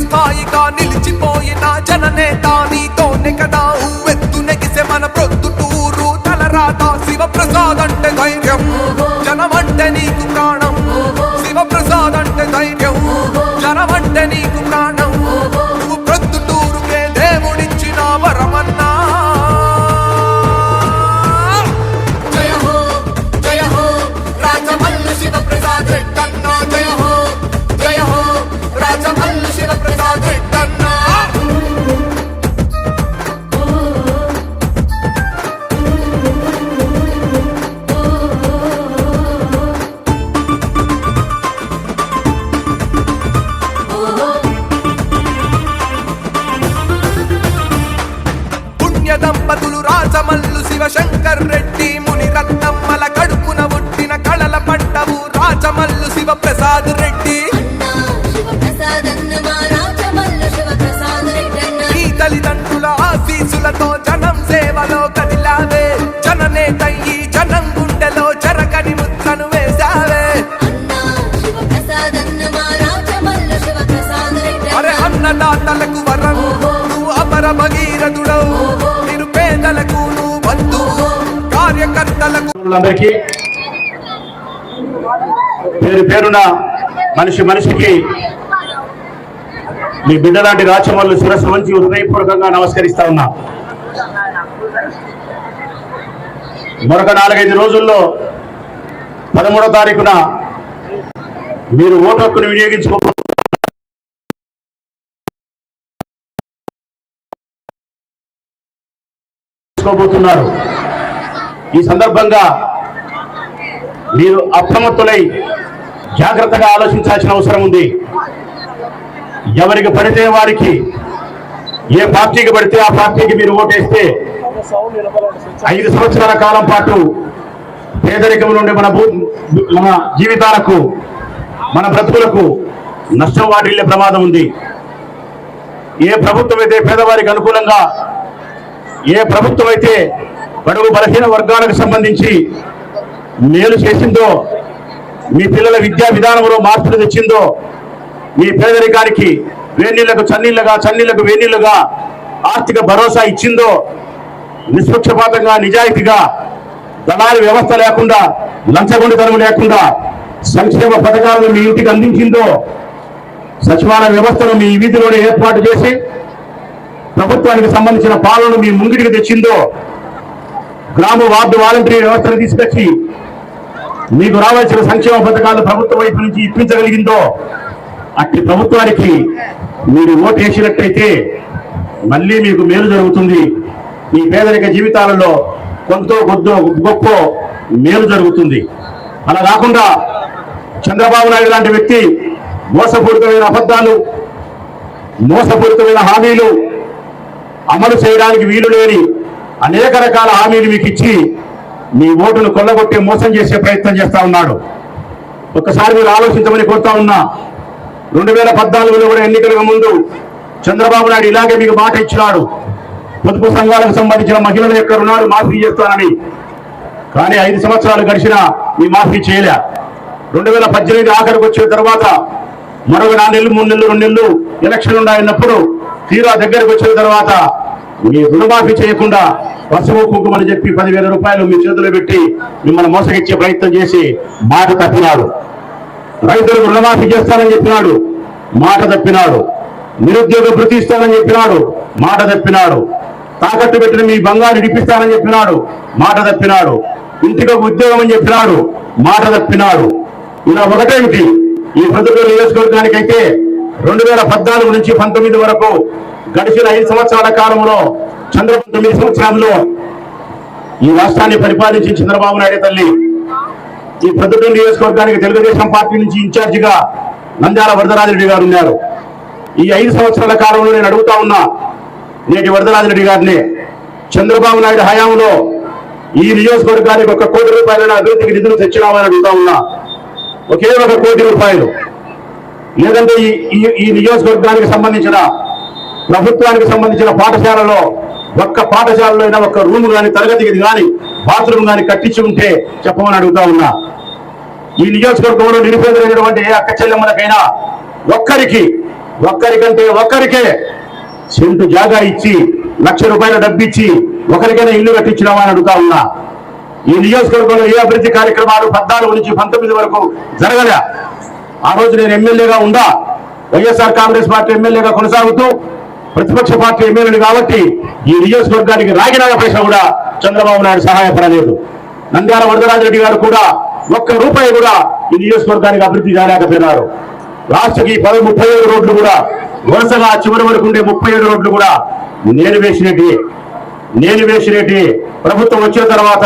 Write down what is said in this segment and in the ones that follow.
స్థాయిగా నిలిచిపోయిన జననేత దంపతులు రాజమల్లు శివశంకర్ రెడ్డి ముని రత్నమ్మల కడుపున పుట్టిన కళల పంటవు రాజమల్లు శివ ప్రసాద్ రెడ్డి. కార్యకర్తలకు అందరికీ పేరు పేరున మనిషి మనిషికి మీ బిడ్డలాంటి రాచమల్లు శిరస్సు వంచి హృదయపూర్వకంగా నమస్కరిస్తా ఉన్నా. మరొక నాలుగైదు రోజుల్లో పదమూడో తారీఖున మీరు ఓటు హక్కును వినియోగించుకో ఈ సందర్భంగా మీరు అప్రమత్తులై జాగ్రత్తగా ఆలోచించాల్సిన అవసరం ఉంది. ఎవరికి పడితే వారికి ఏ పార్టీకి పడితే ఆ పార్టీకి మీరు ఓటేస్తే ఐదు సంవత్సరాల కాలం పాటు పేదరికం నుండి మన భూ మన జీవితాలకు మన బ్రతుకులకు నష్టం వాటిల్లే ప్రమాదం ఉంది. ఏ ప్రభుత్వం అయితే పేదవారికి అనుకూలంగా ఏ ప్రభుత్వం అయితే బడుగు బలహీన వర్గాలకు సంబంధించి మేలు చేసిందో మీ పిల్లల విద్యా విధానంలో మార్పులు తెచ్చిందో మీ పేదరికానికి వేణీళ్ళకు చన్నీళ్ళుగా చన్నీళ్ళకు వేణీళ్ళుగా ఆర్థిక భరోసా ఇచ్చిందో నిష్పక్షపాతంగా నిజాయితీగా దళారి వ్యవస్థ లేకుండా లంచగొండితనం లేకుండా సంక్షేమ పథకాలను మీ ఇంటికి అందించిందో సచివాలయ వ్యవస్థను మీ వీధిలోనే ఏర్పాటు చేసి ప్రభుత్వానికి సంబంధించిన పాలనను మీ ముంగిటికి తెచ్చిందో గ్రామ వార్డు వాలంటీర్ వ్యవస్థను తీసుకొచ్చి మీకు రావాల్సిన సంక్షేమ పథకాలు ప్రభుత్వం వైపు నుంచి ఇప్పించగలిగిందో అట్టి ప్రభుత్వానికి మీరు ఓటు వేసినట్టయితే మళ్ళీ మీకు మేలు జరుగుతుంది. మీ పేదరిక జీవితాలలో కొంత కొద్దో గొప్ప మేలు జరుగుతుంది. అలా కాకుండా చంద్రబాబు నాయుడు లాంటి వ్యక్తి మోసపూరితమైన అబద్ధాలు మోసపూరితమైన హామీలు అమలు చేయడానికి వీలు లేని అనేక రకాల హామీలు మీకు ఇచ్చి మీ ఓటును కొల్లగొట్టి మోసం చేసే ప్రయత్నం చేస్తా ఉన్నాడు. ఒక్కసారి మీరు ఆలోచించమని కోరుతా ఉన్నా రెండు వేల పద్నాలుగులో కూడా ఎన్నికలకు ముందు చంద్రబాబు నాయుడు ఇలాగే మీకు మాట ఇచ్చినాడు. పొదుపు సంఘాలకు సంబంధించిన మహిళల యొక్క రుణాలు మాఫీ చేస్తానని. కానీ ఐదు సంవత్సరాలు గడిచినా మీ మాఫీ చేయలే. రెండు వేల పద్దెనిమిది ఆఖరికి వచ్చిన తర్వాత మరొక నాలుగు నెలలు మూడు నెలలు రెండు నెలలు ఎలక్షన్ ఉన్నాయన్నప్పుడు తీరా దగ్గరకు వచ్చిన తర్వాత మీ రుణమాఫీ చేయకుండా పసుపు కుంకుమని చెప్పి పదివేల రూపాయలు మీ చేతిలో పెట్టి మిమ్మల్ని మోసగిచ్చే ప్రయత్నం చేసి మాట తప్పినాడు. రైతులకు రుణమాఫీ చేస్తానని చెప్పినాడు. మాట తప్పినాడు. నిరుద్యోగ భృతి ఇస్తానని చెప్పినాడు. మాట తప్పినాడు. తాకట్టు పెట్టిన మీ బంగారు ఇడిపిస్తానని చెప్పినాడు. మాట తప్పినాడు. ఇంటికి ఉద్యోగం అని చెప్పినాడు. మాట తప్పినాడు. ఇలా ఒకటేమిటి? ఈ ప్రతికూల నియోజకవర్గానికైతే రెండు వేల పద్నాలుగు నుంచి పంతొమ్మిది వరకు గడిచిన ఐదు సంవత్సరాల కాలంలో చంద్రబాబు తొమ్మిది సంవత్సరాల్లో ఈ రాష్ట్రాన్ని పరిపాలించిన చంద్రబాబు నాయుడు తల్లి ఈ ప్రతిటూరు నియోజకవర్గానికి తెలుగుదేశం పార్టీ నుంచి ఇన్ఛార్జిగా నంద్యాల వరదరాజిరెడ్డి గారు ఉన్నారు. ఈ ఐదు సంవత్సరాల కాలంలో నేను అడుగుతా ఉన్నా నేటి వరదరాజిరెడ్డి గారిని చంద్రబాబు నాయుడు హయాంలో ఈ నియోజకవర్గానికి ఒక కోటి రూపాయల అభివృద్ధికి నిధులు తెచ్చినామని అడుగుతా ఉన్నా. ఒకే ఒక కోటి రూపాయలు. లేదంటే ఈ ఈ- ఈ నియోజకవర్గానికి సంబంధించిన ప్రభుత్వానికి సంబంధించిన పాఠశాలలో ఒక్క పాఠశాలలో అయినా ఒక్క రూమ్ కానీ తరగతి గది కానీ బాత్రూమ్ కానీ కట్టించి ఉంటే చెప్పమని అడుగుతా ఉన్నా. ఈ నియోజకవర్గంలో నిరుపేదలైనటువంటి ఏ అక్క చెల్లెమ్మలకైనా ఒక్కరికి ఒక్కరికంటే ఒక్కరికే సెంటు జాగా ఇచ్చి లక్ష రూపాయల డబ్బిచ్చి ఒకరికైనా ఇల్లు కట్టించినామా అని అడుగుతా ఉన్నా. ఈ నియోజకవర్గంలో ఏ అభివృద్ధి కార్యక్రమాలు పద్నాలుగు నుంచి పంతొమ్మిది వరకు జరగలే. ఆ రోజు నేను ఎమ్మెల్యేగా ఉందా వైఎస్ఆర్ కాంగ్రెస్ పార్టీ ఎమ్మెల్యేగా కొనసాగుతూ ప్రతిపక్ష పార్టీ ఎమ్మెల్యేలు కాబట్టి ఈ నియోజకవర్గానికి రాగినాగ పైసా కూడా చంద్రబాబు నాయుడు సహాయపడలేదు. నంద్యాల వరదరాజరెడ్డి గారు కూడా ఒక్క రూపాయి కూడా ఈ నియోజకవర్గానికి అభివృద్ధి చేయలేకపోయినారు రాష్ట్రకి పది ముప్పై ఏడు రోడ్లు కూడా వరుసగా చివరి వరకు ఉండే ముప్పై ఏడు రోడ్లు కూడా నేను వేసినట్టు. నేను వేసినట్టు. ప్రభుత్వం వచ్చిన తర్వాత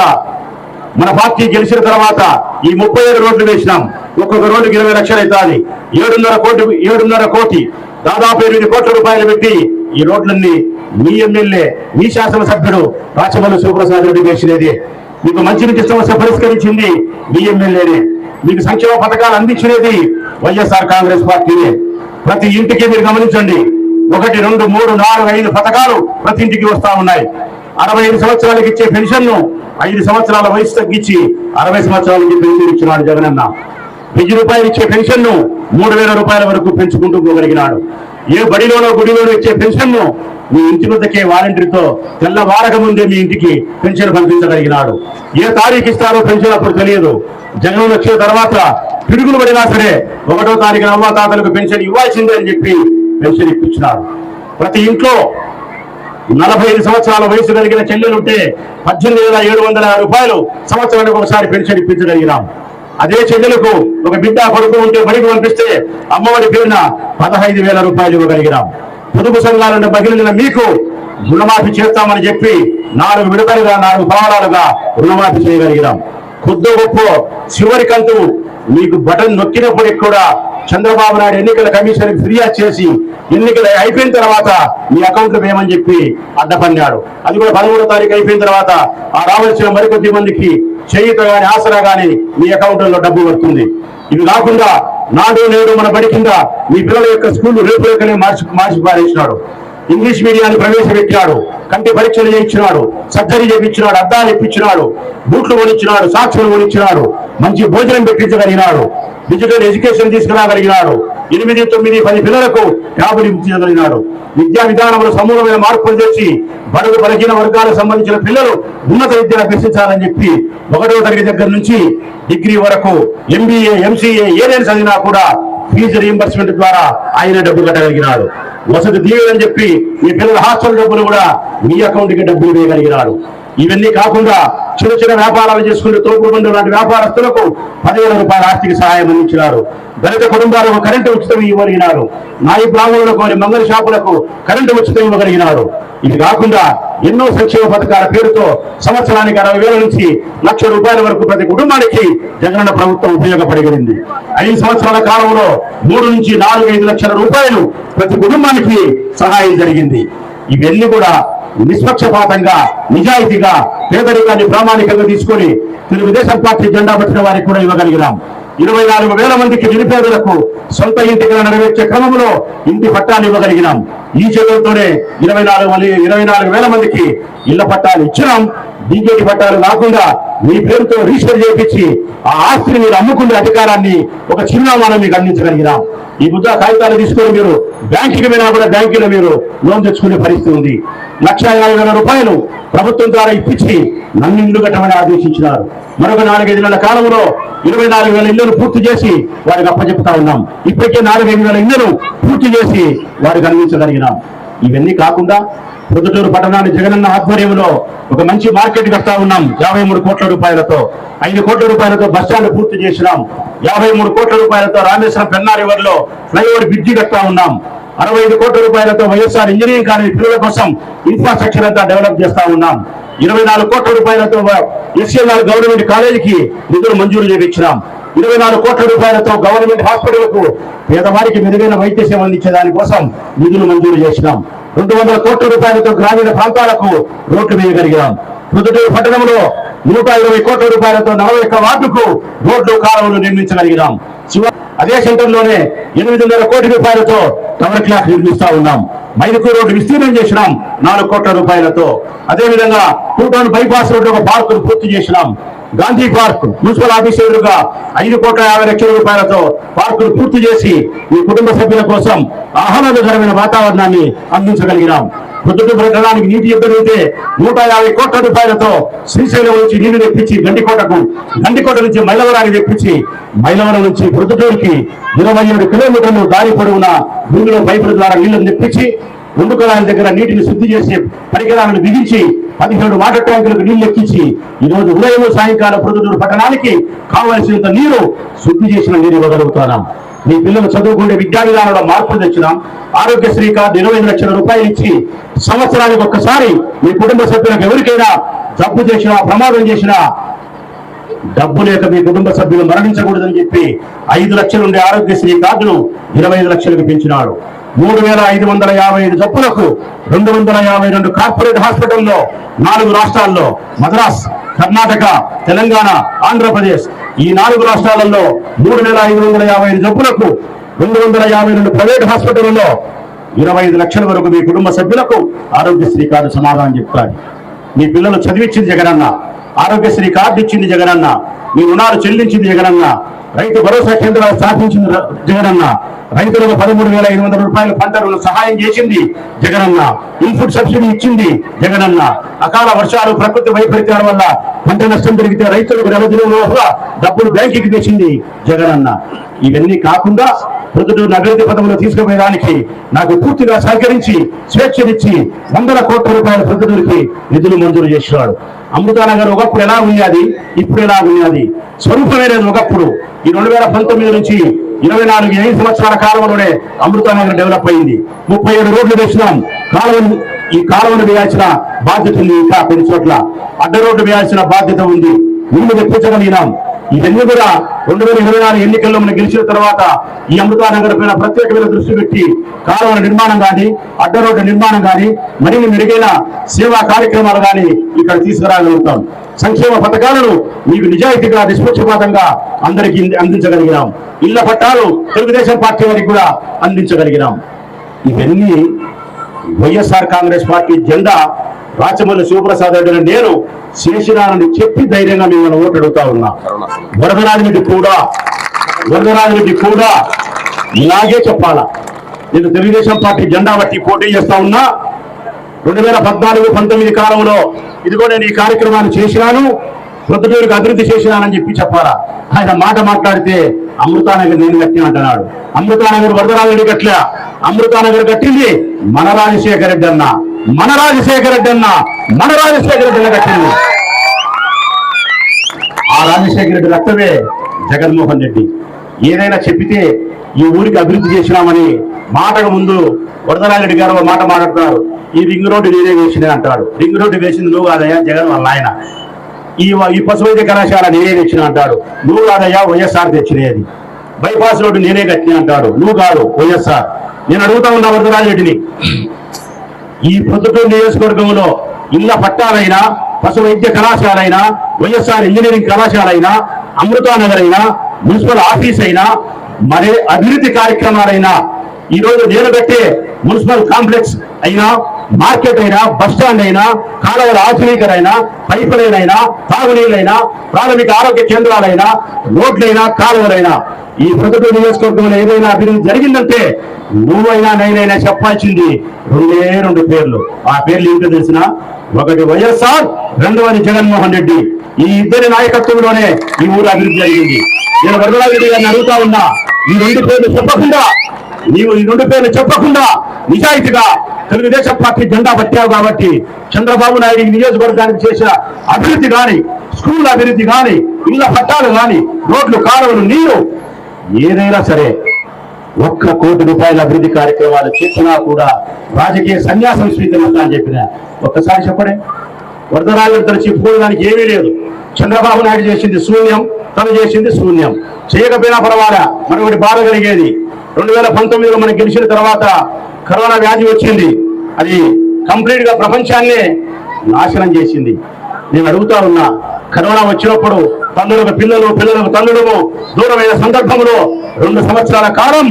మన పార్టీ గెలిచిన తర్వాత ఈ ముప్పై ఏడు రోడ్లు వేసినాం. ఒక్కొక్క రోడ్డుకి ఇరవై లక్షలు అవుతుంది. ఏడున్నర కోటి ఏడున్నర కోటి దాదాపు ఎనిమిది కోట్ల రూపాయలు పెట్టి ఈ రోడ్లన్నీ మీ ఎమ్మెల్యే మీ శాసనసభ్యుడు రాచమల్లి శివప్రసాద్ రెడ్డి వేసినది మీకు మంచినీటి సమస్య పరిష్కరించింది మీ ఎమ్మెల్యేనే. మీకు సంక్షేమ పథకాలు అందించినది వైఎస్ఆర్ కాంగ్రెస్ పార్టీనే. ప్రతి ఇంటికి మీరు గమనించండి. ఒకటి రెండు మూడు నాలుగు ఐదు పథకాలు ప్రతి ఇంటికి వస్తా ఉన్నాయి. అరవై ఐదు సంవత్సరాలకు ఇచ్చే పెన్షన్ను ఐదు సంవత్సరాల వయసు తగ్గించి అరవై సంవత్సరాలకి పెన్షన్ ఇచ్చినాడు జగనన్న. వెయ్యి రూపాయలు ఇచ్చే పెన్షన్ను మూడు వేల రూపాయల వరకు పెంచుకుంటూ పోగలిగినాడు. ఏ బడిలోనో గుడిలోనో ఇచ్చే పెన్షన్ను మీ ఇంటి వద్దకే వాలంటీర్తో తెల్లవారక ముందే మీ ఇంటికి పెన్షన్ పంపించగలిగినాడు. ఏ తారీఖు ఇస్తారో పెన్షన్ అప్పుడు తెలియదు. జగన్ వచ్చిన తర్వాత పిడుగులు పడినా సరే ఒకటో తారీఖున అమ్మ తాతలకు పెన్షన్ ఇవ్వాల్సిందే అని చెప్పి పెన్షన్ ఇప్పించినారు. ప్రతి ఇంట్లో నలభై ఐదు సంవత్సరాల వయసు కలిగిన చెల్లెలుంటే పద్దెనిమిది వేల ఏడు వందల రూపాయలు సంవత్సరానికి ఒకసారి పెన్షన్ ఇప్పించగలిగినాం. అదే చెల్లెలకు ఒక బిడ్డ కొడుకు ఉంటే బడికి పంపిస్తే అమ్మఒడి పేరున పదహైదు వేల రూపాయలు ఇవ్వగలిగినాం. పొదుపు సంఘాలను మహిళల మీకు రుణమాఫీ చేస్తామని చెప్పి నాలుగు విడతలుగా నాలుగు పవారాలుగా రుణమాఫీ చేయగలిగినాం. కొద్ది గొప్ప చివరికంతు మీకు బటన్ నొక్కినప్పటికి కూడా చంద్రబాబు నాయుడు ఎన్నికల కమిషన్ ఫిర్యాదు చేసి ఎన్నికలు అయిపోయిన తర్వాత మీ అకౌంట్ వేయమని చెప్పి అడ్డపన్నాడు. అది కూడా పదమూడో తారీఖు అయిపోయిన తర్వాత ఆ రావాల్సిన మరికొద్ది మందికి చేయుత గాని ఆసరా గాని మీ అకౌంట్లో డబ్బు వస్తుంది ఇవి కాకుండా నాడు నేడు మన బడి కింద మీ పిల్లల యొక్క స్కూల్ రేపురేఖనే మార్చి మార్చి పారేసినాడు. ఇంగ్లీష్ మీడియాన్ని ప్రవేశపెట్టినాడు. కంటి పరీక్షలు చేయించినాడు. సర్జరీ చేయించినాడు. అద్దాలు ఇప్పించినాడు. బూట్లు కొనిచ్చినాడు. సాక్షులు కొనిచ్చినాడు. మంచి భోజనం పెట్టించగలిగినాడు. Digital education తీసుకురాగలిగినాడు. ఎనిమిది తొమ్మిది పది పిల్లలకు ట్యాబులు ఇప్పించగలిగినాడు విద్యా విధానంలో సమూలమైన మార్పులు తెచ్చి బడుగు బలహీన వర్గాలకు సంబంధించిన పిల్లలు ఉన్నత విద్యను అభ్యసించాలని చెప్పి ఒకటో తరగతి దగ్గర నుంచి డిగ్రీ వరకు ఎంబీఏ ఎంసీఏ ఏదైనా చదివినా కూడా ఫీజు రీంబర్స్మెంట్ ద్వారా ఆయన డబ్బు కట్టగలిగినాడు. వసతి దీవులని చెప్పి మీ పిల్లల హాస్టల్ డబ్బులు కూడా మీ అకౌంట్కి డబ్బులు వేయగలిగినాడు. ఇవన్నీ కాకుండా చిన్న చిన్న వ్యాపారాలు చేసుకునే తోపుడు బంధువులు లాంటి వ్యాపారస్తులకు పదివేల రూపాయల ఆర్థిక సహాయం అందించినారు. దళిత కుటుంబాలకు కరెంటు ఉచితం ఇవ్వగలిగినారు. నాయి బ్రాహ్మణులకు మరియు మంగళ షాపులకు కరెంటు ఉచితం ఇవ్వగలిగినారు. ఇది కాకుండా ఎన్నో సంక్షేమ పథకాల పేరుతో సంవత్సరానికి అరవై వేల నుంచి లక్ష రూపాయల వరకు ప్రతి కుటుంబానికి జగనన్న ప్రభుత్వం ఉపయోగపడగలిగింది ఐదు సంవత్సరాల కాలంలో మూడు నుంచి నాలుగు ఐదు లక్షల రూపాయలు ప్రతి కుటుంబానికి సహాయం జరిగింది. ఇవన్నీ కూడా నిష్పక్షపాతంగా నిజాయితీగా పేదరికాన్ని ప్రామాణికంగా తీసుకొని తెలుగుదేశం పార్టీ జెండా పట్టిన వారికి కూడా ఇవ్వగలిగినాం. ఇరవై నాలుగు వేల మందికి నిరుపేదలకు సొంత ఇంటికి నెరవేర్చే క్రమంలో ఇంటి పట్టాలు ఇవ్వగలిగినాం. ఈ చర్యలతోనే ఇరవై నాలుగు ఇరవై నాలుగు వేల మందికి ఇళ్ళ పట్టాలు ఇచ్చినాం. బీజేపీ పట్టాలు కాకుండా మీ పేరుతో రిజిస్టర్ చేయించి ఆ ఆస్తిని మీరు అమ్ముకునే అధికారాన్ని ఒక చిరునామాను మీకు అందించగలిగినాం. ఈ ముద్ర కాగితాలు తీసుకొని మీరు బ్యాంకుకి పోయినా కూడా బ్యాంకులో మీరు లోన్ తెచ్చుకునే పరిస్థితి ఉంది. లక్ష యాభై వేల రూపాయలు ప్రభుత్వం ద్వారా ఇప్పించి నన్ను ఇల్లు కట్టమని ఆదేశించినారు. మరొక నాలుగైదు నెలల కాలంలో ఇరవై నాలుగు వేల ఇళ్ళను పూర్తి చేసి వారికి అప్పచెప్తా ఉన్నాం. ఇప్పటికే నాలుగైదు వేల ఇళ్ళను పూర్తి చేసి వారికి అందించగలిగినాం. ఇవన్నీ కాకుండా ప్రొద్దుటూరు పట్టణాన్ని జగనన్న ఆధ్వర్యంలో ఒక మంచి మార్కెట్ కడతా ఉన్నాం. యాభై మూడు కోట్ల రూపాయలతో. ఐదు కోట్ల రూపాయలతో బస్ స్టాండ్ పూర్తి చేసినాం. యాభై మూడు కోట్ల రూపాయలతో రామేశ్వరం పెన్నారివర్లో ఫ్లైఓవర్ బ్రిడ్జి కడతా ఉన్నాం. అరవై ఐదు కోట్ల రూపాయలతో వైఎస్ఆర్ ఇంజనీరింగ్ కాలేజీ పిల్లల కోసం ఇన్ఫ్రాస్ట్రక్చర్ అంతా డెవలప్ చేస్తా ఉన్నాం. ఇరవై నాలుగు కోట్ల రూపాయలతో ఎస్ఎల్ఆర్ గవర్నమెంట్ కాలేజీకి నిధులు మంజూరు చేయించినాం ఇరవై నాలుగు కోట్ల రూపాయలతో గవర్నమెంట్ హాస్పిటల్కు పేదవారికి మెరుగైన వైద్య సేవ అందించే దానికోసం నిధులు మంజూరు చేసినాం. రెండు వందల కోట్ల రూపాయలతో గ్రామీణ ప్రాంతాలకు రోడ్లు వేయగలిగాం. పొద్దుటూరు పట్టణంలో నూట ఇరవై కోట్ల రూపాయలతో నలభై ఒక్క వార్డుకు రోడ్లు కాలువలు నిర్మించగలిగినాం శివ- అదే సెంటర్లోనే ఎనిమిదిన్నర కోటి రూపాయలతో టవర్ క్లాక్ నిర్మిస్తా ఉన్నాం. మైదుకూరు రోడ్డు విస్తీర్ణం చేసినాం నాలుగు కోట్ల రూపాయలతో. అదేవిధంగా టూ టౌన్ బైపాస్ రోడ్డు ఒక పార్కును పూర్తి చేసినాం. గాంధీ పార్క్ మున్సిపల్ ఆఫీస్ ఎదురుగా ఐదు కోట్ల యాభై లక్షల రూపాయలతో పార్కును పూర్తి చేసి ఈ కుటుంబ సభ్యుల కోసం ఆహ్లాదకరమైన వాతావరణాన్ని అందించగలిగినాం. పొద్దుట పెట్టడానికి నీటి ఎదురైతే నూట యాభై కోట్ల రూపాయలతో శ్రీశైలం నుంచి నీళ్ళు తెప్పించి గండికోటకు గండికోట నుంచి మైలవరానికి తెప్పించి మైలవరం నుంచి ప్రొద్దుటూరుకి ఇరవై ఏడు కిలోమీటర్లు దారి పొడవున భూమిలో పైపుల ద్వారా నీళ్ళను తెప్పించి రెండు దగ్గర నీటిని శుద్ధి చేసే పరికరాలను బిగించి పదిహేడు వాటర్ ట్యాంకులకు నీళ్ళు ఎక్కించి ఈరోజు ఉదయం సాయంకాలం పొద్దుటూరు పట్టణానికి కావలసినంత నీరు శుద్ధి చేసిన నీరు ఇవ్వగలుగుతున్నాం. మీ పిల్లలు చదువుకునే విద్యా విధానంలో మార్పులు తెచ్చినాం ఆరోగ్యశ్రీ కార్డు ఇరవై ఐదు లక్షల రూపాయలు ఇచ్చి సంవత్సరానికి ఒక్కసారి మీ కుటుంబ సభ్యులకు ఎవరికైనా జబ్బు చేసినా ప్రమాదం చేసినా డబ్బు లేక మీ కుటుంబ సభ్యులు మరణించకూడదని చెప్పి ఐదు లక్షలు ఉండే ఆరోగ్యశ్రీ కార్డును ఇరవై ఐదు లక్షలకు పెంచినాడు. మూడు వేల ఐదు వందల యాభై ఐదు జబ్బులకు రెండు వందల యాభై రెండు కార్పొరేట్ హాస్పిటల్లో నాలుగు రాష్ట్రాల్లో మద్రాస్ కర్ణాటక తెలంగాణ ఆంధ్రప్రదేశ్ ఈ నాలుగు రాష్ట్రాలలో మూడు వేల ఐదు వందల యాభై ఐదు జబ్బులకు రెండు వందల యాభై రెండు ప్రైవేట్ హాస్పిటల్లో ఇరవై ఐదు లక్షల వరకు మీ కుటుంబ సభ్యులకు ఆరోగ్యశ్రీ కార్డు సమాధానం చెప్తారు. మీ పిల్లలు చదివించింది జగనన్న ఆరోగ్యశ్రీ కార్డు ఇచ్చింది జగనన్న మీ రుణాలు చెల్లించింది జగనన్న రైతు భరోసా కేంద్రాలు స్థాపించింది జగనన్న. రైతులకు పదమూడు వేల ఐదు వందల రూపాయల పంట రుణ సహాయం చేసింది జగనన్న. ఇన్పుట్ సబ్సిడీ ఇచ్చింది జగనన్న. అకాల వర్షాలు ప్రకృతి వైపరీత్యాల వల్ల పంట నష్టం జరిగితే రైతులకు నెలదిన డబ్బులు బ్యాంకుకి తెచ్చింది జగనన్న. ఇవన్నీ కాకుండా ప్రొద్దుటూరు అభివృద్ధి పథంలో తీసుకుపోయడానికి నాకు పూర్తిగా సహకరించి స్వేచ్ఛనిచ్చి వందల కోట్ల రూపాయల ప్రొద్దుటూరికి నిధులు మంజూరు చేసినాడు అమృతానగర్ ఒకప్పుడు ఎలా ఉన్నది ఇప్పుడు ఎలా ఉన్నది స్వరూపమైనది ఒకప్పుడు. ఈ రెండు వేల పంతొమ్మిది నుంచి ఇరవై నాలుగు ఐదు సంవత్సరాల కాలంలోనే అమృతానగర్ డెవలప్ అయింది. ముప్పై ఏడు రోడ్లు తెచ్చినాం కాలువ ఈ కాలువను వేయాల్సిన బాధ్యత ఉంది ఇంకా కొన్ని చోట్ల. అడ్డ రోడ్డు వేయాల్సిన బాధ్యత ఉంది. నీళ్ళు తెప్పించగలిగినాం ఇవన్నీ కూడా రెండు వేల ఇరవై నాలుగు ఎన్నికల్లో మనం గెలిచిన తర్వాత ఈ అమృతానగర్ పైన ప్రత్యేకమైన దృష్టి పెట్టి కాలువల నిర్మాణం కానీ అడ్డ రోడ్డు నిర్మాణం కానీ మరిన్ని మెరుగైన సేవా కార్యక్రమాలు కానీ ఇక్కడ తీసుకురాగలుగుతాం. సంక్షేమ పథకాలను మీకు నిజాయితీగా నిష్పక్షపాతంగా అందరికీ అందించగలిగినాం. ఇళ్ళ పట్టాలు తెలుగుదేశం పార్టీ వారికి కూడా అందించగలిగినాం. ఇవన్నీ వైఎస్ఆర్ కాంగ్రెస్ పార్టీ జెండా రాచమల్లి శివప్రసాద్ రెడ్డి నేను చేసినానని చెప్పి ధైర్యంగా మిమ్మల్ని ఓటు అడుగుతా ఉన్నా. వరదరాజరెడ్డి కూడా వరదరాజరెడ్డి కూడా ఇలాగే చెప్పాలా. నేను తెలుగుదేశం పార్టీ జెండా బట్టి పోటీ చేస్తా ఉన్నా. రెండు వేల పద్నాలుగు పంతొమ్మిది కాలంలో ఇదిగో నేను ఈ కార్యక్రమాన్ని చేసినాను. ప్రొద్దుటూరుకు అభివృద్ధి చేసినానని చెప్పి చెప్పాలా. ఆయన మాట మాట్లాడితే అమృతానగర్ నేను కట్టిన అంటున్నాడు. అమృతానగర్ వరదరాజరెడ్డి కట్టలే అమృతానగర్ కట్టింది మన రాజశేఖర రెడ్డి అన్న. మన రాజశేఖర రెడ్డి అన్న. మన రాజశేఖర రెడ్డి కట్టింది. ఆ రాజశేఖర రెడ్డి రక్తమే జగన్మోహన్ రెడ్డి. ఏదైనా చెప్పితే ఈ ఊరికి అభివృద్ధి చేసినామని మాటకు ముందు వరదరాజరెడ్డి గారు ఒక మాట మాట్లాడుతున్నారు. ఈ రింగ్ రోడ్డు నేనే వేసింది అంటాడు రింగ్ రోడ్డు వేసింది నువ్వు కాదయ్యా జగన్ వాళ్ళ ఆయన. ఈ ఈ పశు వైద్య కళాశాల నేనే తెచ్చిన అంటాడు. నువ్వు కాదయ్యా వైఎస్ఆర్ తెచ్చినది. బైపాస్ రోడ్డు నేనే కట్టిన అంటాడు. నువ్వు కాదు వైఎస్ఆర్. నేను అడుగుతా ఉన్నా వరదరాజరెడ్డిని ఈ ప్రొద్దుటూరు నియోజకవర్గంలో ఇళ్ళ పట్టాలైనా పశు వైద్య కళాశాల అయినా వైఎస్ఆర్ ఇంజనీరింగ్ కళాశాల అయినా అమృతానగర్ అయినా మున్సిపల్ ఆఫీస్ అయినా మరే అభివృద్ధి కార్యక్రమాలైనా ఈ రోజు నేను కట్టే మున్సిపల్ కాంప్లెక్స్ అయినా మార్కెట్ అయినా బస్ స్టాండ్ అయినా కాలువల ఆధునీకరైనా పైప్ లైన్ అయినా తాగునీళ్ళైనా ప్రాథమిక ఆరోగ్య కేంద్రాలైనా రోడ్లైనా కాలువలైనా. ఈ ప్రొద్దుటూరు నియోజకవర్గంలో ఏదైనా అభివృద్ధి జరిగిందంటే నువ్వైనా నేనైనా చెప్పాల్సింది రెండే రెండు పేర్లు. ఆ పేర్లు ఏంటో తెలిసిన? ఒకటి వైఎస్ఆర్ రెండవది జగన్మోహన్ రెడ్డి. ఈ ఇద్దరి నాయకత్వంలోనే ఈ ఊరు అభివృద్ధి జరిగింది. నేను వరదరాజరెడ్డి గారిని అడుగుతా ఉన్నా. ఈ రెండు పేర్లు చెప్పకుండా నీవు ఈ రెండు పేర్లు చెప్పకుండా నిజాయితీగా తెలుగుదేశం పార్టీ జెండా పట్టావు కాబట్టి చంద్రబాబు నాయుడు నియోజకవర్గానికి చేసిన అభివృద్ధి కానీ స్కూల్ అభివృద్ధి కానీ ఇళ్ళ పట్టాలు కానీ రోడ్లు కాలువలు నీరు ఏదైనా సరే ఒక్క కోటి రూపాయల అభివృద్ధి కార్యక్రమాలు చేసినా కూడా రాజకీయ సన్యాసం స్వీకరిస్తా అని చెప్పిన. ఒక్కసారి చెప్పడే. వరదరాజు తలచి చెప్పుకోవడానికి ఏమీ లేదు. చంద్రబాబు నాయుడు చేసింది శూన్యం తను చేసింది శూన్యం. చేయకపోయినా పర్వాలా. మరొకటి బాధ కలిగేది రెండు వేల పంతొమ్మిదిలో మనం గెలిచిన తర్వాత కరోనా వ్యాధి వచ్చింది. అది కంప్లీట్గా ప్రపంచాన్నే నాశనం చేసింది. నేను అడుగుతా ఉన్నా కరోనా వచ్చినప్పుడు తల్లులకు పిల్లలు పిల్లలకు తల్లుడు దూరమైన సందర్భంలో రెండు సంవత్సరాల కాలం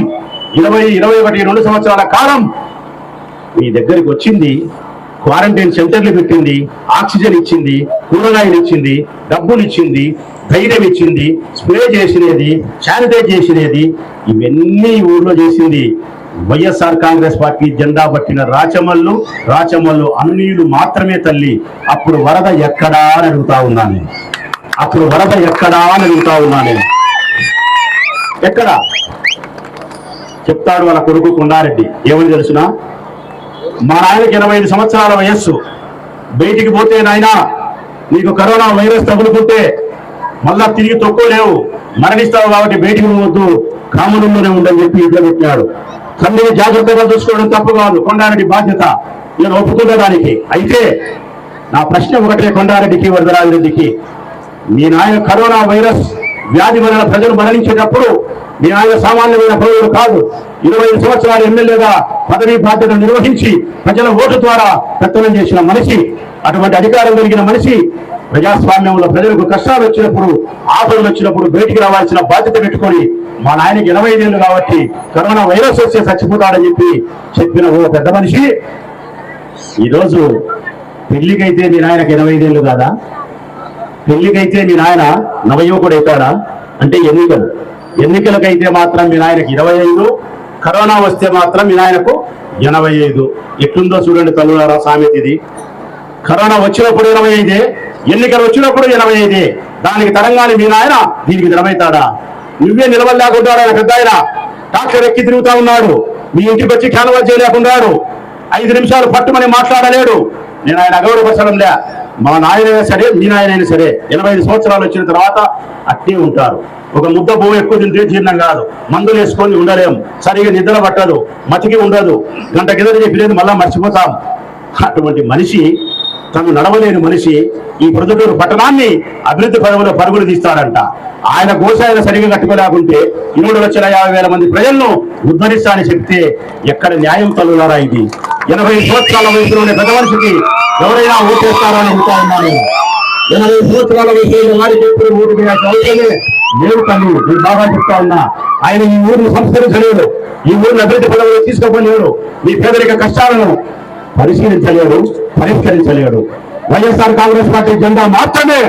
ఇరవై ఇరవై ఒకటి రెండు సంవత్సరాల కాలం మీ దగ్గరికి వచ్చింది క్వారంటైన్ సెంటర్లు పెట్టింది ఆక్సిజన్ ఇచ్చింది కూరగాయలు ఇచ్చింది డబ్బులు ఇచ్చింది ధైర్యం ఇచ్చింది స్ప్రే చేసినది శానిటైజ్ చేసినది ఇవన్నీ ఊర్లో చేసింది వైఎస్ఆర్ కాంగ్రెస్ పార్టీ జెండా పట్టిన రాచమల్లు. రాచమల్లు అనునీయులు మాత్రమే తల్లి. అప్పుడు వరద ఎక్కడా అని అడుగుతా ఉన్నాను అప్పుడు వరద ఎక్కడా అని అడుగుతా ఉన్నాను ఎక్కడ ఎక్కడా? చెప్తాడు వాళ్ళ కొడుకు కొండారెడ్డి. ఏమని తెలుసునా? మా నాయనకి ఎనభై ఐదు సంవత్సరాల వయస్సు. బయటికి పోతే నాయనా నీకు కరోనా వైరస్ తగులుకుంటే మళ్ళా తిరిగి తొక్కోలేవు మరణిస్తావు కాబట్టి బయటికి పోవద్దు. కామనంలోనే ఉండని చెప్పి ఇంట్లో పెట్టినాడు. తల్లిని జాగ్రత్తగా చూసుకోవడం తప్పు కాదు. కొండారెడ్డి బాధ్యత. నేను ఒప్పుకున్న దానికి. అయితే నా ప్రశ్న ఒకటే కొండారెడ్డికి వరదరాజరెడ్డికి. మీ నాయన కరోనా వైరస్ వ్యాధి వలన ప్రజలు మరణించేటప్పుడు మీ ఆయన సామాన్యమైన పౌరుడు కాదు. ఇరవై ఐదు సంవత్సరాలు ఎమ్మెల్యేగా పదవీ బాధ్యత నిర్వహించి ప్రజల ఓటు ద్వారా పెత్తనం చేసిన మనిషి అటువంటి అధికారం కలిగిన మనిషి ప్రజాస్వామ్యంలో ప్రజలకు కష్టాలు వచ్చినప్పుడు ఆపదలు వచ్చినప్పుడు బయటికి రావాల్సిన బాధ్యత పెట్టుకొని మా నాయనకి ఎనభై ఐదేళ్ళు కాబట్టి కరోనా వైరస్ వస్తే చచ్చిపోతాడని చెప్పి చెప్పిన ఓ పెద్ద మనిషి ఈరోజు పెళ్ళికైతే మీ నాయనకి ఎనభై ఐదేళ్ళు కాదా? పెళ్ళికైతే మీ నాయన నవయువకుడు అవుతాడా? అంటే ఎన్నికలు. ఎన్నికలకైతే మాత్రం మీ నాయనకి ఇరవై ఐదు కరోనా వస్తే మాత్రం మీ నాయనకు ఎనభై ఐదు. ఎట్లుందో చూడండి తల్లులారా సామెత ఇది కరోనా వచ్చినప్పుడు ఇరవై ఐదే ఎన్నికలు వచ్చినప్పుడు ఎనభై ఐదే. దానికి తరంగాని మీ నాయన దీనికి నిలబడతాడా? నువ్వే నిలబడలేకుంటాడు పెద్ద ఆయన డాక్టర్ ఎక్కి తిరుగుతా ఉన్నాడు. మీ ఇంటికి వచ్చి క్యాన్వాల్ చేయలేకున్నాడు ఐదు నిమిషాలు పట్టుమని మాట్లాడలేడు. నేను ఆయన అగౌరవపరచడం లే. మా నాయనైనా సరే మీ నాయనైనా సరే ఎనభై ఐదు సంవత్సరాలు వచ్చిన తర్వాత అట్టే ఉంటారు. ఒక ముద్ద భూమి ఎక్కువ తింటే జీర్ణం కాదు. మందులు వేసుకొని ఉండలేం. సరిగా నిద్ర పట్టదు. మతికి ఉండదు. గంట కింద చెప్పలేదు మళ్ళీ మర్చిపోతాం. అటువంటి మనిషి తను నడవలేని మనిషి ఈ ప్రొద్దుటూరు పట్టణాన్ని అభివృద్ధి పదవులో పరుగులు తీస్తాడంట. ఆయన గోసాయన సరిగా కట్టుకోలేకుంటే మూడు లక్షల యాభై వేల మంది ప్రజలను ఉద్ధరిస్తానని చెప్తే ఎక్కడ న్యాయం తల్లులారా ఇది? ఎనభై సంవత్సరాల వయసులోనే పెద్ద మనిషికి ఎవరైనా ఓటేస్తారా అని అడుగుతా ఉన్నాను. ఎనభై సంవత్సరాల వయసులో వారికి ఎప్పుడు ఓటు అవసరమే లేవు తల్లి నేను బాగా చెప్తా ఉన్నా. ఆయన ఈ ఊరిని సంస్కరించలేడు ఈ ఊరిని అభివృద్ధి పదవులు తీసుకోపోలేరు మీ పేదరిక కష్టాలను పరిశీలించలేడు పరిష్కరించలేడు. వైఎస్ఆర్ కాంగ్రెస్ పార్టీ జెండా మాత్రమే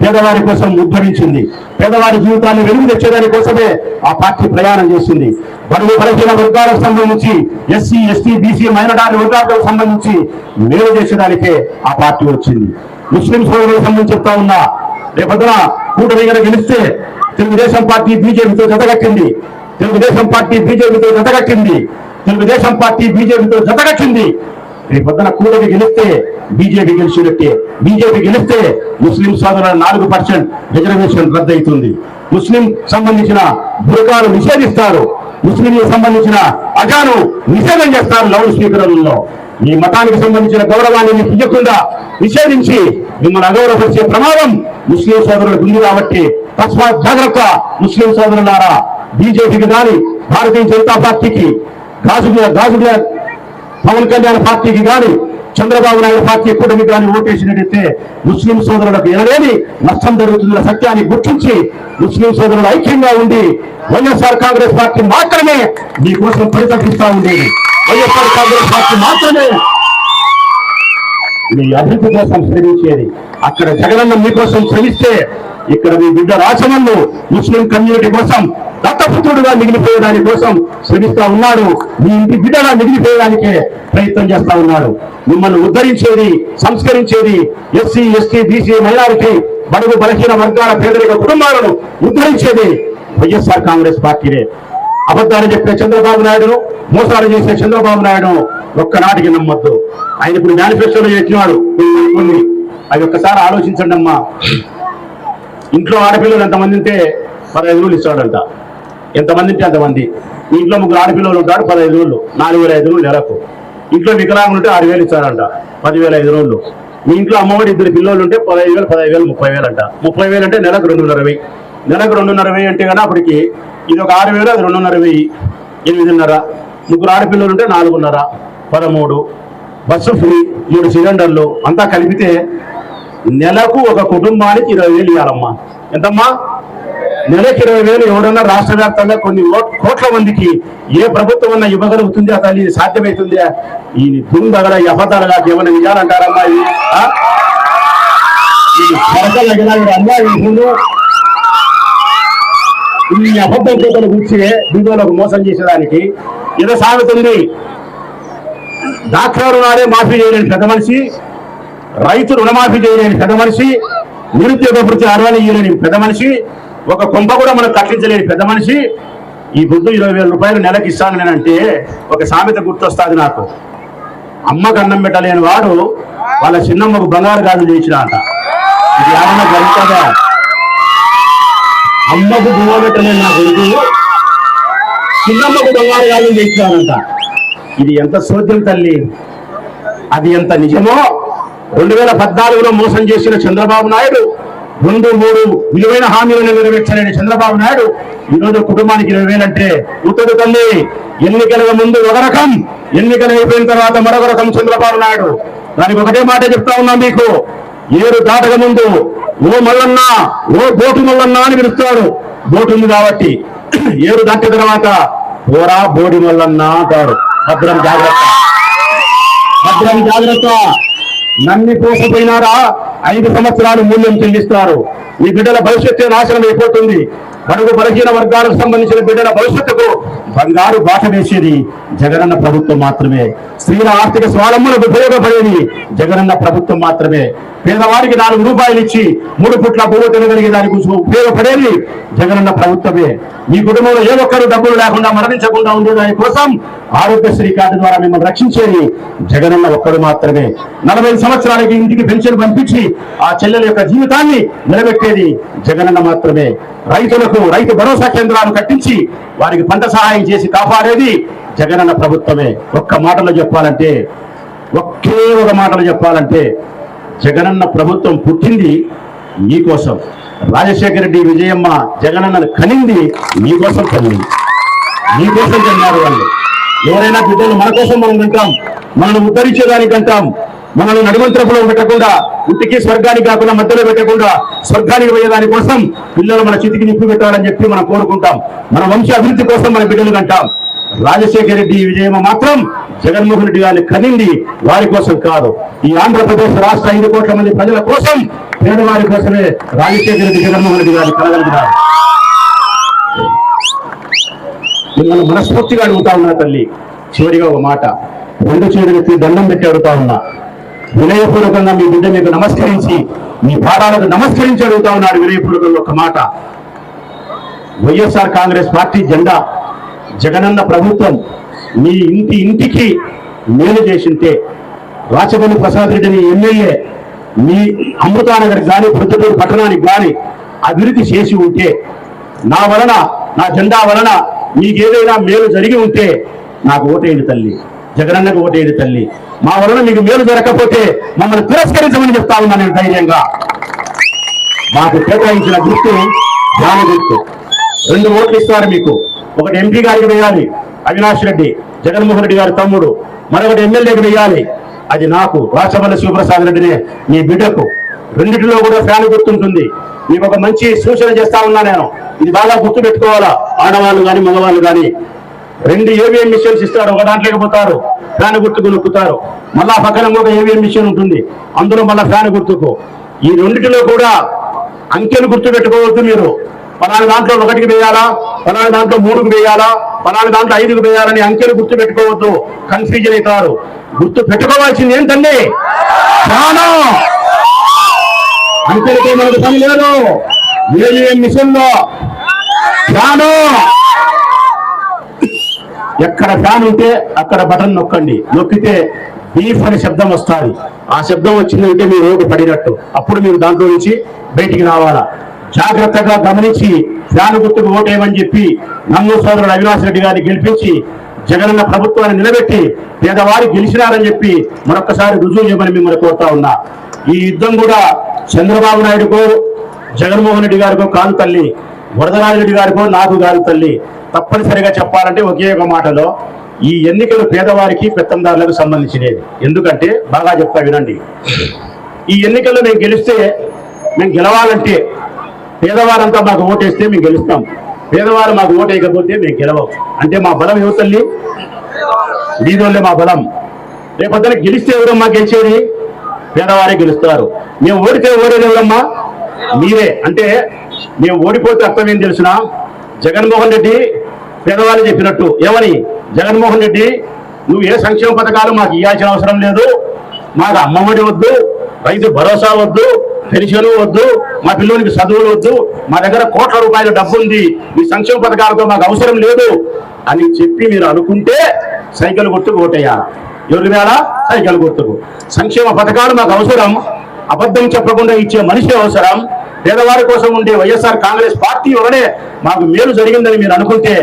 పేదవారి కోసం ఉద్భవించింది పేదవారి జీవితాన్ని వెలుగు తెచ్చేదాని కోసమే ఆ పార్టీ ప్రయాణం చేసింది. బడుగు బలహీన వర్గాలకు సంబంధించి ఎస్సీ ఎస్టీ బీసీ మైనారిటీ వర్గాలకు సంబంధించి మేలు చేసేదానికే ఆ పార్టీ వచ్చింది. ముస్లిం సోదరులకు సంబంధించి చెప్తా ఉన్నా రేపొద్దున కూటమి గారు గెలిస్తే తెలుగుదేశం పార్టీ బీజేపీతో జతగట్టింది తెలుగుదేశం పార్టీ బీజేపీతో జతగట్టింది తెలుగుదేశం పార్టీ బీజేపీతో జతగట్టింది రేపొద్దున కూలకి గెలిస్తే బీజేపీ గెలిచినట్టే బీజేపీ గెలిస్తే ముస్లిం సోదరుల నాలుగు పర్సెంట్ రిజర్వేషన్ రద్దయితుంది. ముస్లిం సంబంధించిన బురకాలు నిషేధిస్తారు. ముస్లింలకు సంబంధించిన అజాను నిషేధం చేస్తారు లౌడ్ స్పీకర్లలో. మీ మతానికి సంబంధించిన గౌరవాన్ని మీకు ఇవ్వకుండా నిషేధించి మిమ్మల్ని అగౌరవపరిచే ప్రమాదం ముస్లిం సోదరులకు ఉంది కాబట్టి తస్మాత్ జాగ్రత్త ముస్లిం సోదరులారా. బీజేపీకి కానీ భారతీయ జనతా పార్టీకి. గాజు గాజు పవన్ కళ్యాణ్ పార్టీకి కానీ చంద్రబాబు నాయుడు పార్టీ కూటమి కానీ ఓటేసినట్టయితే ముస్లిం సోదరులకు ఎనలేని నష్టం జరుగుతుందన్న సత్యాన్ని గుర్తించి ముస్లిం సోదరులు ఐక్యంగా ఉండి వైఎస్ఆర్ కాంగ్రెస్ పార్టీ మాత్రమే మీకోసం పరితపిస్తా ఉండేది వైఎస్ఆర్ కాంగ్రెస్ పార్టీ మాత్రమే మీ అభివృద్ధి కోసం శ్రమించేది. అక్కడ జగనన్న మీకోసం శ్రమిస్తే ఇక్కడ మీ బిడ్డ రాచమల్లు ముస్లిం కమ్యూనిటీ కోసం దత్తపుత్రుడుగా మిగిలిపోయేదాని కోసం శ్రమిస్తా ఉన్నాడు. మీ ఇంటి బిడ్డగా మిగిలిపోయేదానికే ప్రయత్నం చేస్తా ఉన్నాడు. మిమ్మల్ని ఉద్ధరించేది సంస్కరించేది ఎస్సీ ఎస్టీ బీసీ మైనారిటీ బడుగు బలహీన వర్గాల పేదరిక కుటుంబాలను ఉద్ధరించేది వైఎస్ఆర్ కాంగ్రెస్ పార్టీనే. అబద్ధాలు చెప్పే చంద్రబాబు నాయుడును మోసాలు చేసే చంద్రబాబు నాయుడు ఒక్కనాటికి నమ్మొద్దు. ఆయన ఇప్పుడు మేనిఫెస్టోలో చెప్పినాడు కొన్ని అవి ఒక్కసారి ఆలోచించండి అమ్మా ఇంట్లో ఆడపిల్లలు ఎంతమంది ఉంటే పదహైదు రోజులు ఇస్తాడంట. ఎంతమంది ఉంటే అంతమంది. ఇంట్లో ముగ్గురు ఆడపిల్లలు ఉంటాడు పదహైదు రోజులు. నాలుగు వేల ఐదు రోజులు నెలకు. ఇంట్లో వికలాంగులు ఉంటే ఆరు వేలు ఇస్తారంట పదివేల ఐదు రోజులు మీ ఇంట్లో అమ్మఒడి ఇద్దరు పిల్లలు ఉంటే పదహైదు వేలు పదహైదు వేలు ముప్పై వేలు అంట. ముప్పై వేలు అంటే నెలకు రెండున్నర వెయ్యి. నెలకు రెండున్నర వెయ్యి అంటే కదా అప్పటికి ఇది ఒక ఆరు వేలు అది రెండున్నర వెయ్యి ఎనిమిదిన్నర. ముగ్గురు ఆడపిల్లలు ఉంటే నాలుగున్నర పదమూడు. బస్సు ఫ్రీ మూడు సిలిండర్లు అంతా కలిపితే నెలకు ఒక కుటుంబానికి ఇరవై వేలు ఇవ్వాలమ్మా. ఎంతమ్మా? నెలకి ఇరవై వేలు ఎవడన్నా రాష్ట్ర వ్యాప్తంగా కొన్ని కోట్ల మందికి ఏ ప్రభుత్వం అన్న ఇవ్వగలుగుతుందా తల్లి? సాధ్యమవుతుందా ఈ దుందగల ఈ ఏమైనా నిజాలంటారమ్మా ఇది ఈ అబద్ధం చేతలు కూర్చి దిగువలకు మోసం చేసేదానికి ఇద సాగుతుంది. ఉంది డాక్టర్ రుణాలే మాఫీ చేయలేని పెద్ద మనిషి. రైతు రుణమాఫీ చేయలేని పెద్ద మనిషి. నిరుద్యోగ వృత్తి అరవని ఇయ్యలేని పెద్ద మనిషి. ఒక కొంప కూడా మనం కట్టించలేని పెద్ద మనిషి ఈ బుద్ధు ఇరవై వేల రూపాయలు నెలకి ఇస్తాను నేనంటే ఒక సామెత గుర్తొస్తుంది నాకు. అమ్మకు అన్నం పెట్టలేని వాడు వాళ్ళ చిన్నమ్మకు బంగారు గాజులు చేసిన అంట ఇది ఏమన్నా జరుగుతుందా? అమ్మకు బువ్వ పెట్టలేని నా కొడుకు చిన్నమ్మకు బంగారు గాజులు చేసినారంట ఇది ఎంత సోద్యం తల్లి? అది ఎంత నిజమో? రెండు వేల పద్నాలుగులో మోసం చేసిన చంద్రబాబు నాయుడు రెండు మూడు విలువైన హామీలను నెరవేర్చలేని చంద్రబాబు నాయుడు ఈరోజు కుటుంబానికి ఇరవై వేలంటే ఉత్తడు తల్లి ఎన్నికల ముందు ఒక రకం ఎన్నికలు అయిపోయిన తర్వాత మరొక రకం చంద్రబాబు నాయుడు. దానికి ఒకటే మాట చెప్తా ఉన్నాం మీకు. ఏడు దాటక ముందు ఓ మల్లన్నా ఓ బోటు మల్లన్నా అని పిలుస్తాడు బోటు ఉంది కాబట్టి ఏడు దాటిన తర్వాత పోరా బోడి మల్లన్నా అంటాడు భద్రం జాగ్రత్త. భద్రం జాగ్రత్త. నమ్మి పోసపోయినారా? ఐదు సంవత్సరాలు మూల్యం చెల్లిస్తారు ఈ బిడ్డల భవిష్యత్తు నాశనం అయిపోతుంది. బడుగు బలహీన వర్గాలకు సంబంధించిన బిడ్డల భవిష్యత్తుకు బంగారు బాట వేసేది జగనన్న ప్రభుత్వం మాత్రమే. స్త్రీల ఆర్థిక స్వాలంబనకు ఉపయోగపడేది జగనన్న ప్రభుత్వం మాత్రమే. పేదవారికి నాలుగు రూపాయలు ఇచ్చి మూడు పుట్ల పువ్వు తినగలిగే గురించి ఉపయోగపడేది జగనన్న ప్రభుత్వమే. మీ కుటుంబంలో ఏ ఒక్కరు డబ్బులు లేకుండా మరణించకుండా ఉండే దాని కోసం ఆరోగ్యశ్రీ కార్డు ద్వారా మిమ్మల్ని రక్షించేది జగనన్న ఒక్కడు మాత్రమే. నలభై సంవత్సరాలకి ఇంటికి పెన్షన్ పంపించి ఆ చెల్లెల యొక్క జీవితాన్ని నిలబెట్టేది జగనన్న మాత్రమే. రైతులకు రైతు భరోసా కేంద్రాలు కట్టించి వారికి పంట సహాయం చేసి కాపాడేది జగనన్న ప్రభుత్వమే. ఒక్క మాటలో చెప్పాలంటే ఒకే ఒక మాటలో చెప్పాలంటే జగనన్న ప్రభుత్వం పుట్టింది మీకోసం. రాజశేఖర రెడ్డి విజయమ్మ జగనన్నను కనింది మీకోసం కనింది. మీకోసం కన్నారు వాళ్ళు. ఎవరైనా బిడ్డలు మన కోసం మనం వింటాం మనల్ని ఉద్ధరించేదానికి అంటాం మనల్ని నడుమంతరపులో పెట్టకుండా ఇంటికి స్వర్గానికి కాకుండా మధ్యలో పెట్టకుండా స్వర్గానికి పోయేదాని కోసం పిల్లలు మన చితికి నిప్పు పెట్టాలని చెప్పి మనం కోరుకుంటాం. మన వంశ అభివృద్ధి కోసం మన బిడ్డలు కంటాం రాజశేఖర రెడ్డి విజయమ్మ మాత్రం జగన్మోహన్ రెడ్డి గారిని కనింది వారి కోసం కాదు. ఈ ఆంధ్రప్రదేశ్ రాష్ట్ర ఐదు కోట్ల మంది ప్రజల కోసం పేదవారి కోసమే రాజశేఖర రెడ్డి జగన్మోహన్ రెడ్డి గారిని కలగలిగినారు. మిమ్మల్ని మనస్ఫూర్తిగా అడుగుతా ఉన్నా తల్లి. చివరిగా ఒక మాట. రెండు చేతులకి దండం పెట్టి అడుగుతా ఉన్నా. వినయపూర్వకంగా మీ బిడ్డ మీకు నమస్కరించి మీ పాదాలకు నమస్కరించి అడుగుతా ఉన్నాడు వినయపూర్వకంగా ఒక మాట. వైఎస్ఆర్ కాంగ్రెస్ పార్టీ జెండా జగనన్న ప్రభుత్వం మీ ఇంటి ఇంటికి మేలు చేసింటే రాచపల్లి ప్రసాద్ రెడ్డిని ఎమ్మెల్యే మీ అమృతానగర్ కానీ ప్రొద్దుటూరు పట్టణానికి గాని అభివృద్ధి చేసి ఉంటే నా వలన నా జెండా వలన మీకేదైనా మేలు జరిగి ఉంటే నాకు ఓటేయండి తల్లి. జగనన్నకు ఓటేయండి తల్లి. మా వలన మీకు మేలు జరగకపోతే మమ్మల్ని తిరస్కరించమని చెప్తా ఉన్నా నేను ధైర్యంగా. మాకు కేటాయించిన గుర్తు ధ్యాన గుర్తు. రెండు ఓట్లు ఇస్తారు మీకు. ఒకటి ఎంపీ గారికి వేయాలి అవినాష్ రెడ్డి. జగన్మోహన్ రెడ్డి గారి తమ్ముడు. మరొకటి ఎమ్మెల్యేకి వేయాలి. అది నాకు రాచమల్లి శివప్రసాద్ రెడ్డిని మీ బిడ్డకు. రెండిటిలో కూడా ఫ్యాన్ గుర్తుంటుంది. మీకు ఒక మంచి సూచన చేస్తా ఉన్నా నేను. ఇది బాగా గుర్తు పెట్టుకోవాలా ఆడవాళ్ళు కానీ మగవాళ్ళు కానీ రెండు ఏవిఎం మిషన్స్ ఇస్తారు. ఒక దాంట్లోకి పోతారు. ఫ్యాన్ గుర్తుకు నొక్కుతారు. మళ్ళా పక్కన ఒక ఏవిఎం మిషన్ ఉంటుంది. అందులో మళ్ళా ఫ్యాన్ గుర్తుకు. ఈ రెండిటిలో కూడా అంకెలు గుర్తు పెట్టుకోవద్దు మీరు. పలానా దాంట్లో ఒకటికి వేయాలా? పలానా దాంట్లో మూడుకు వేయాలా? పలానా దాంట్లో ఐదుకు వేయాలని అంకెలు గుర్తు పెట్టుకోవద్దు కన్ఫ్యూజన్ అవుతారు. గుర్తు పెట్టుకోవాల్సింది ఏంటండి? ప్రాణం అంకెలకి మనకు పని లేదు. ఏవిఎం మిషన్లో ప్రాణం ఎక్కడ ఫ్యాన్ ఉంటే అక్కడ బటన్ నొక్కండి. నొక్కితే బీఫ్ అనే శబ్దం వస్తుంది. ఆ శబ్దం వచ్చిందంటే మీరు రోడ్డు పడినట్టు. అప్పుడు మీరు దాంట్లో నుంచి బయటికి రావాలా. జాగ్రత్తగా గమనించి ఫ్యాన్ గుర్తుకు ఓటేయమని చెప్పి నన్ను సోదరుడు అవినాష్ రెడ్డి గారిని గెలిపించి జగనన్న ప్రభుత్వాన్ని నిలబెట్టి పేదవారు గెలిచినారని చెప్పి మరొకసారి రుజువు చేయమని మిమ్మల్ని కోరుతా ఉన్నా. ఈ యుద్ధం కూడా చంద్రబాబు నాయుడుకో జగన్మోహన్ రెడ్డి గారికో కాదు తల్లి. వరదరాజరెడ్డి గారికో నాకు కాదు తల్లి. తప్పనిసరిగా చెప్పాలంటే ఒకే ఒక మాటలో ఈ ఎన్నికలు పేదవారికి పెత్తందారులకు సంబంధించినది ఎందుకంటే బాగా చెప్తా వినండి. ఈ ఎన్నికల్లో మేము గెలిస్తే మేము గెలవాలంటే పేదవారంతా మాకు ఓటేస్తే మేము గెలుస్తాం. పేదవారు మాకు ఓటేయకపోతే మేము గెలవం. అంటే మా బలం ఎవరు తల్లి? బీదోళ్ళే మా బలం. రేపొద్దున గెలిస్తే ఎవరమ్మా గెలిచేది? పేదవారే గెలుస్తారు. మేము ఓడితే ఓడేది ఎవరమ్మా? మీరే. అంటే మేము ఓడిపోతే అర్థం ఏం తెలిసిన? జగన్మోహన్ రెడ్డి పేదవాళ్ళు చెప్పినట్టు. ఏమని? జగన్మోహన్ రెడ్డి నువ్వు ఏ సంక్షేమ పథకాలు మాకు ఇవ్వాల్సిన అవసరం లేదు. మాకు అమ్మఒడి వద్దు రైతు భరోసా వద్దు పెన్షన్ వద్దు మా పిల్లోనికి చదువులు వద్దు మా దగ్గర కోట్ల రూపాయల డబ్బు ఉంది. మీ సంక్షేమ పథకాలతో మాకు అవసరం లేదు అని చెప్పి మీరు అనుకుంటే సైకిల్ కొట్టుకు ఓటేయాలి. ఎవరికి వేళ సైకిల్ గుర్తుకు సంక్షేమ పథకాలు మాకు అవసరం. అబద్ధం చెప్పకుండా ఇచ్చే మనిషి అవసరం. పేదవారి కోసం ఉండే వైఎస్ఆర్ కాంగ్రెస్ పార్టీ ఒకటే మాకు మేలు జరిగిందని మీరు అనుకుంటే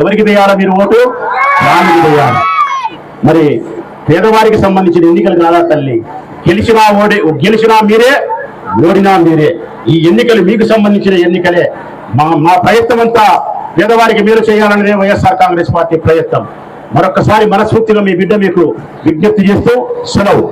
ఎవరికి వేయాలా మీరు ఓటు? దానికి వేయాలి. మరి పేదవారికి సంబంధించిన ఎన్నికలు కాదా తల్లి? గెలిచినా ఓడి గెలిచినా మీరే ఓడినా మీరే. ఈ ఎన్నికలు మీకు సంబంధించిన ఎన్నికలే. మా మా ప్రయత్నం అంతా పేదవారికి మేలు చేయాలనేదే వైఎస్ఆర్ కాంగ్రెస్ పార్టీ ప్రయత్నం. మరొకసారి మనస్ఫూర్తిగా మీ బిడ్డ మీకు విజ్ఞప్తి చేస్తూ సెలవు.